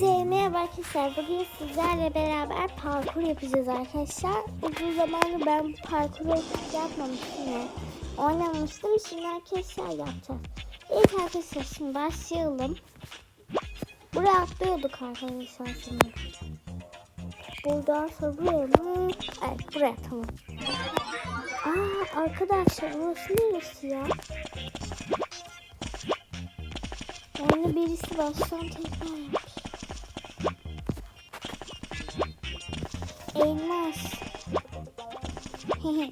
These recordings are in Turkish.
Hepinize merhaba arkadaşlar. Bugün sizlerle beraber parkur yapacağız arkadaşlar. Uzun zamandır ben parkur yapmamıştım ya. Oynamamıştım. Şimdi arkadaşlar yapacağız. İlk arkadaşlar şimdi başlayalım. Buraya atlıyorduk arkadaşlar şimdi. Buradan sonra buraya? Evet buraya tamam. Aa arkadaşlar burası neresi ya? Oyunu birisi baştan tekrar yapmış. Elmas.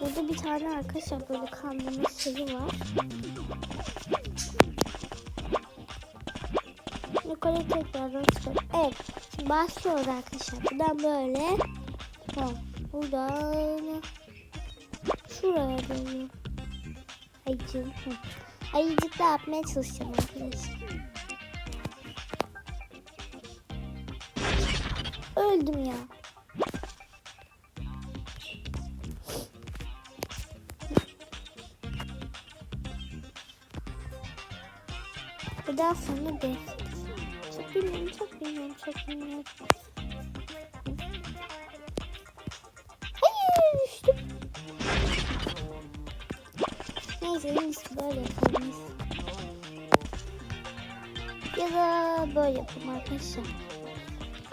Burada bir tane arkadaşlar böyle kandırma şeyi var. Yukarı tekrardan çıkalım. Evet. Başlıyoruz arkadaşlar. Buradan böyle. Tamam. Buradan. Şuraya. Ayıcığım. Hı. Ayıcıkla yapmaya çalışacağım arkadaşlar. Öldüm ya. Bundan sonra de. Çok bilmiyorum, çok bilmiyorum, çok bilmiyorum. Hayır düştüm. Neyse iyisi böyle yapalım. Ya da böyle yapalım arkadaşlar.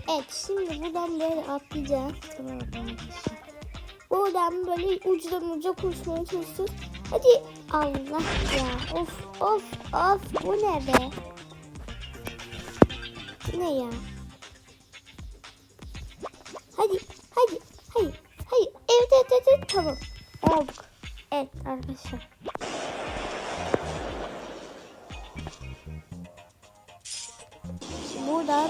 Evet şimdi buradan böyle atlayacağız. Tamam arkadaşlar. Buradan böyle ucudan uca koşmaya çalışıyoruz. Hadi Allah ya. Of of of bu ne be? Ne ya? Hadi hadi hayır hayır evet evet evet, evet tamam olduk. Evet arkadaşlar. Buradan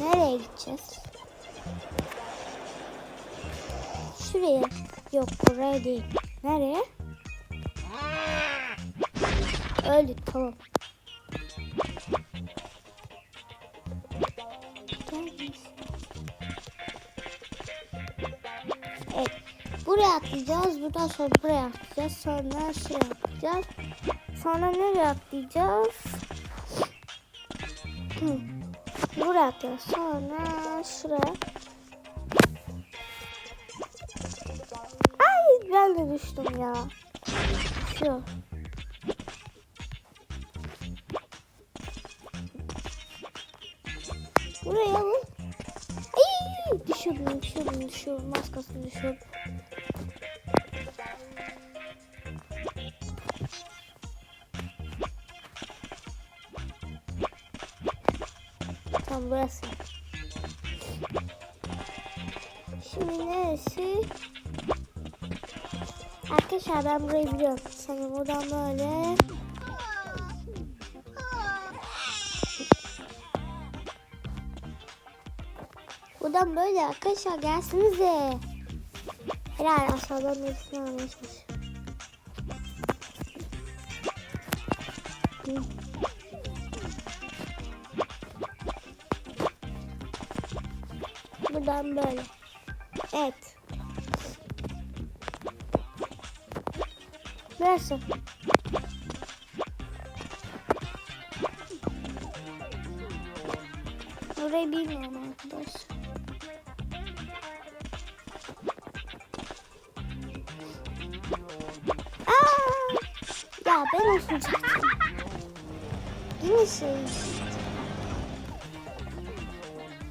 nereye gideceğiz? Şuraya. Yok buraya değil. Nereye? Öldük tamam. Evet. Buraya atlayacağız. Buradan sonra buraya atlayacağız. Sonra şuraya atlayacağız. Sonra nereye atlayacağız? Hı. Buraya atlayacağız. Sonra şuraya. Ay ben de düştüm ya. Şu. Buraya mı? Ay düşürdüm düşürdüm düşürdüm. Az kalsın düşürdüm. Tam burası. Şimdi neresi? Arkadaşlar ben burayı biliyorum. Sana buradan böyle. Buradan böyle arkadaşlar gelsinize. Helal aşağıdan almaya çalışıyorum. Hı. Buradan böyle. Evet. Burası. Orayı bilmiyorum arkadaş. Aa! Ya ben oturacaktım. Yine şey.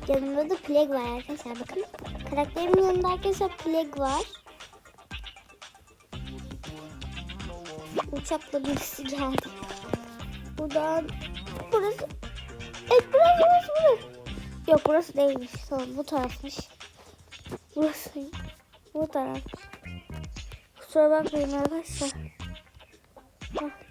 Yanımda da plague var arkadaşlar bakın. Karakterimin yanında arkadaşlar plague var. Uçakla birisi geldi. Buradan burası. Evet burası burası burası. Yok burası değilmiş. Tamam bu tarafmış. Burası bu taraf. Kusura bakmayın arkadaşlar. Bak.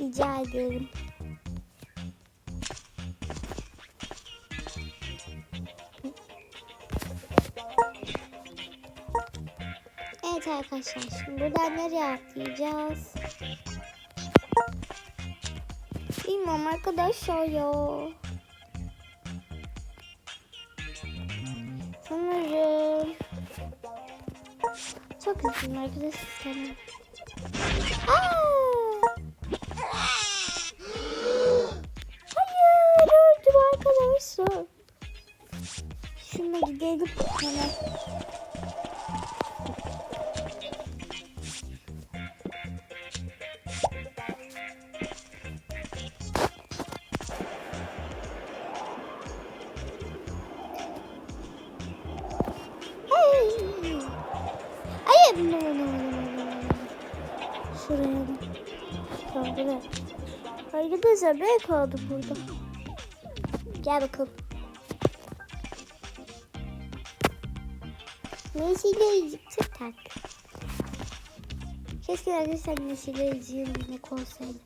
Rica ederim. Evet arkadaşlar şimdi buradan nereye atlayacağız? Bilmiyorum arkadaşlar ya. Sanırım. Çok üzgünüm arkadaşlar. Ay. Hayır. No, no, no, no. Şuraya. Tamam buraya. Arkadaşlar ben kaldım burada. Gel bakalım. Neşeli tık tak. Keşke arkadaşlar neşeli yemek olsaydı.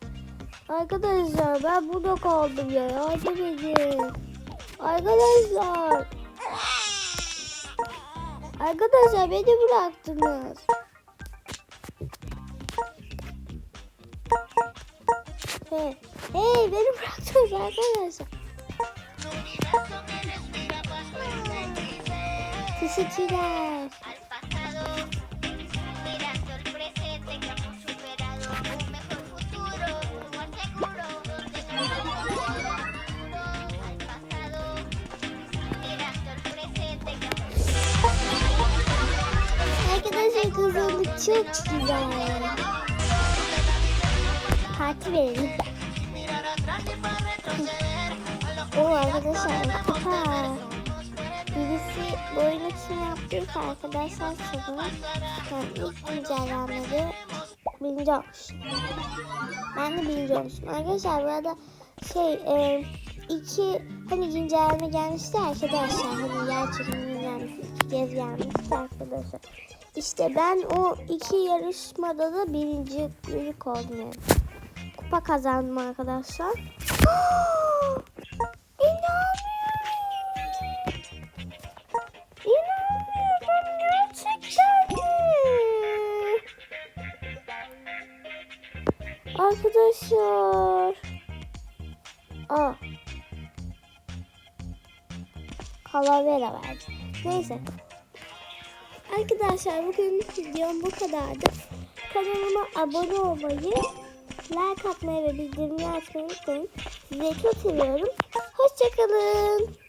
Arkadaşlar ben burada kaldım ya. Yardım edin. Arkadaşlar. Arkadaşlar beni bıraktınız. Hey, hey beni bıraktınız arkadaşlar. Teşekkürler. Arkadaşlar kazandık çok güzel. Parti verelim. O arkadaşlar kupa. Birisi bu oyunu kim yaptıysa arkadaşlar sorun. Yani ilk güncellenmede birinci olmuş. Ben de birinci olmuşum. Arkadaşlar bu arada şey e, iki hani güncelleme gelmişti arkadaşlar. Hani yer çekiminin gelmişti. iki kez gelmişti arkadaşlar. İşte ben o iki yarışmada da birinci büyük oldum yani. Kupa kazandım arkadaşlar. Arkadaşlar. Aa. Kalavera verdi. Neyse. Arkadaşlar bugün videom bu kadardı. Kanalıma abone olmayı, like atmayı ve bildirimleri açmayı unutmayın. Sizi çok seviyorum. Hoşçakalın.